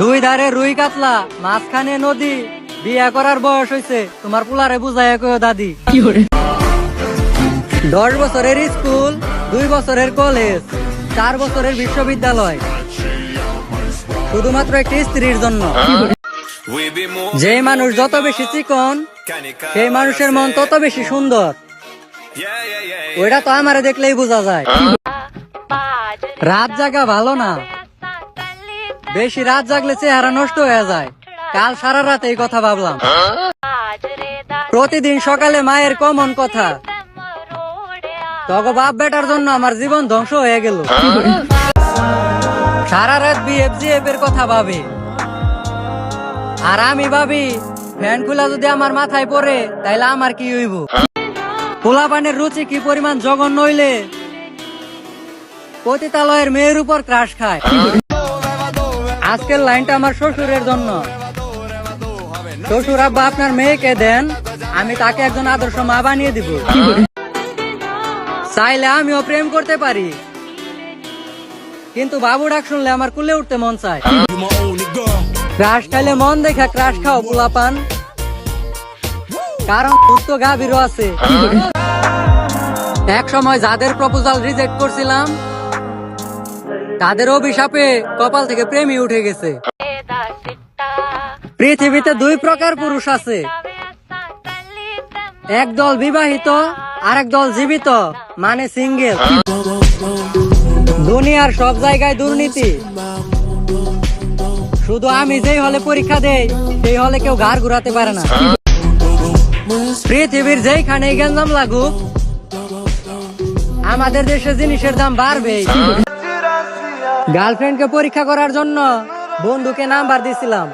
দুই ধারে রুই কাতলা মাঝখানে নদী। বিয়া করার বয়স হয়েছে তোমার পুলারে বুঝাই কয় দাদি। দশ বছরের স্কুল দুই বছরের কলেজ চার বছরের বিশ্ববিদ্যালয়। শুধুমাত্র একটি স্ত্রীর জন্য। যে মানুষ যত বেশি চিকন সেই মানুষের মন তত বেশি সুন্দর. ওইটা তো আমারে দেখলেই বোঝা যায়। রাত জাগা ভালো না। বেশি রাত জাগলে চেহারা নষ্ট হয়ে যায়। কাল সারা রাত এই কথা ভাবলাম। প্রতিদিন সকালে মায়ের কমন কথা। তগ বাপ বেটার জন্য আমার জীবন ধ্বংস হয়ে গেল। সারা রাত বিএফজিএফ এর কথা ভাবে। আর আমি ভাবি, ফ্যান খুলা যদি আমার মাথায় পড়ে, তাইলে আমার কি হইব? পোলা পানের রুচি কি পরিমাণ জঘন্য হইলে? পতিতালয়ের মেয়ের উপর ক্রাশ খায়। আজকের লাইনটা আমার শ্বশুরের জন্য। শ্বশুর আব্বা আপনার মেয়েকে দেন, আমি তাকে একজন আদর্শ মা বানিয়ে দিব। চাইলে আমিও প্রেম করতে পারি। কিন্তু বাবু ডাক শুনলে আমার কুলে উঠতে মন চায়। ক্রাশ খাইলে মন দেখা ক্রাশ খাও, পোলাপান। কারণ সুস্থ গাভীরও আছে। এক সময় যাদের প্রপোজাল রিজেক্ট করছিলাম তাদের অভিশাপে কপাল থেকে প্রেমই উঠে গেছে। পৃথিবীতে দুই প্রকার পুরুষ আছে। এক দল বিবাহিত আর এক দল জীবিত মানে সিঙ্গেল। দুনিয়ার সব জায়গায় দুর্নীতি। শুধু আমি যেই হলে পরীক্ষা দেই, সেই হলে কেউ ঘাড় ঘুরাতে পারে না। পৃথিবীর যেইখানে গেঞ্জাম লাগুক, আমাদের দেশে জিনিসের দাম বাড়বেই। গার্লফ্রেন্ডকে পরীক্ষা করার জন্য বন্ধুকে নাম্বার দিছিলাম।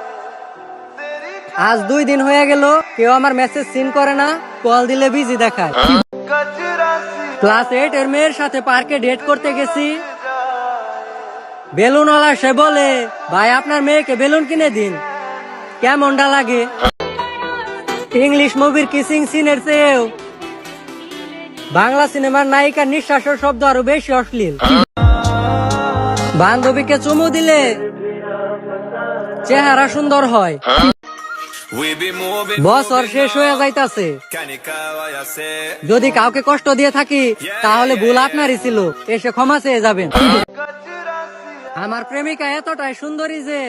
আজ দুই দিন হয়ে গেল, কেউ আমার মেসেজ সিন করে না কল দিলে বিজি দেখায়। ক্লাস এইট এর মেয়ের সাথে পার্কে ডেট করতে গেছি। বেলুনওয়ালা সে বলে, ভাই, আপনার মেয়েকে বেলুন কিনে দিন। কেমনটা লাগে? ইংলিশ মুভির কিসিং সিনের চেয়েও বাংলা সিনেমার নায়িকার নিঃশ্বাসের শব্দ আরও বেশি অশ্লীল। বান্ধবীকে চুমু দিলে চেহারা সুন্দর হয়. বছর শেষ হয়ে যাইতাছে? যদি কাউকে কষ্ট দিয়ে থাকি, তাহলে ভুল আপনারই ছিল এসে ক্ষমা চেয়ে যাবেন আমার প্রেমিকা এতটাই সুন্দরী যে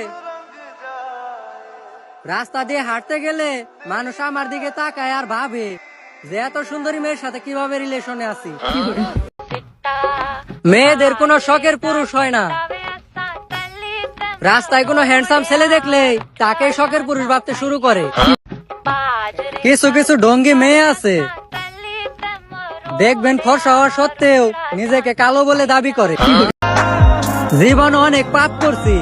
রাস্তা দিয়ে হাঁটতে গেলে মানুষ আমার দিকে তাকায় আর ভাবে যে এত সুন্দরী মেয়ের সাথে কীভাবে রিলেশনে আছি মেয়েদের কোনো শখের পুরুষ হয় না। রাস্তায় কোনো হ্যান্ডসাম ছেলে দেখলে তাকে শখের পুরুষ ভাবতে শুরু করে। কিছু কিছু ডঙ্গি মেয়ে আছে। দেখবেন ফর্সা হওয়া সত্ত্বেও নিজেকে কালো বলে দাবি করে। জীবন অনেক পাপ করছি।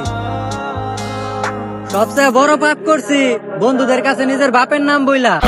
সবচেয়ে বড় পাপ করছি বন্ধুদের কাছে নিজের বাপের নাম বইলা।